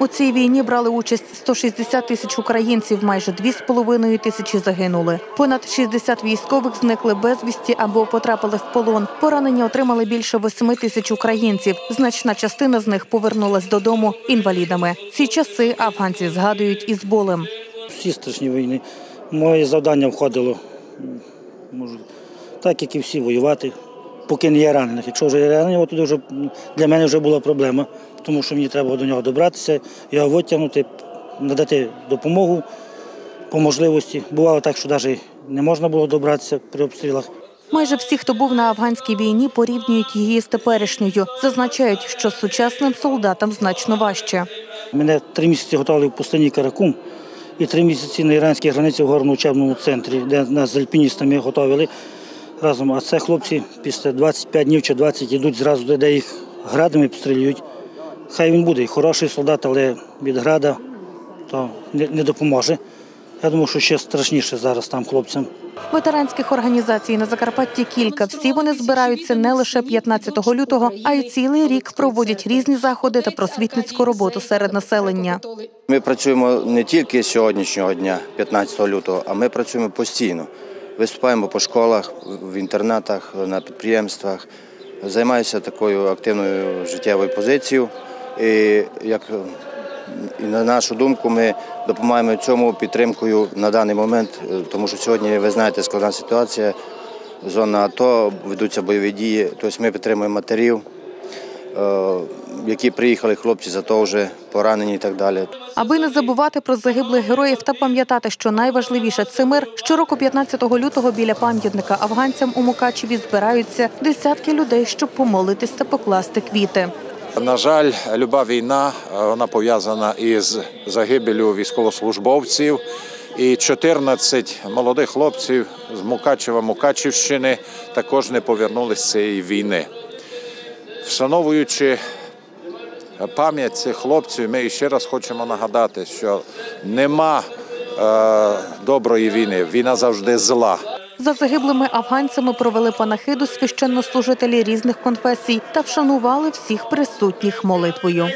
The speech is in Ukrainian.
У цій війні брали участь 160 тисяч українців, майже 2,5 тисячі загинули. Понад 60 військових зникли безвісті або потрапили в полон. Поранення отримали більше 8 тисяч українців. Значна частина з них повернулась додому інвалідами. Ці часи афганці згадують із болем. Всі страшні війни. Моє завдання входило, так як і всі, воювати, поки не є ранених. Якщо вже є ранений, тоді вже для мене вже була проблема, тому що мені треба до нього добратися, його витягнути, надати допомогу по можливості. Бувало так, що навіть не можна було добратися при обстрілах. Майже всі, хто був на афганській війні, порівнюють її з теперішньою. Зазначають, що сучасним солдатам значно важче. Мене три місяці готували в пустині Каракум і три місяці на іранській границі в горно учебному центрі, де нас з альпіністами готували разом. А це хлопці після 25 днів чи 20 йдуть зразу, де їх градами обстрілюють. Хай він буде і хороший солдат, але від града то не, не допоможе. Я думаю, що ще страшніше зараз там хлопцям. Ветеранських організацій на Закарпатті кілька. Всі вони збираються не лише 15 лютого, а й цілий рік проводять різні заходи та просвітницьку роботу серед населення. Ми працюємо не тільки з сьогоднішнього дня, 15 лютого, а ми працюємо постійно. Виступаємо по школах, в інтернатах, на підприємствах. Займаюся такою активною життєвою позицією. І як і на нашу думку, ми допомагаємо цьому підтримкою на даний момент, тому що сьогодні, ви знаєте, складна ситуація. Зона АТО, ведуться бойові дії. Тобто ми підтримуємо матерів, е, які приїхали хлопці, зато вже поранені і так далі. Аби не забувати про загиблих героїв та пам'ятати, що найважливіше це мир. Щороку 15 лютого біля пам'ятника афганцям у Мукачеві збираються десятки людей, щоб помолитись та покласти квіти. На жаль, люба війна вона пов'язана із загибелю військовослужбовців. І 14 молодих хлопців з Мукачева, Мукачівщини також не повернулися з цієї війни. Вшановуючи пам'ять цих хлопців, ми ще раз хочемо нагадати, що нема е, доброї війни. Війна завжди зла. За загиблими афганцями провели панахиду священнослужителі різних конфесій та вшанували всіх присутніх молитвою.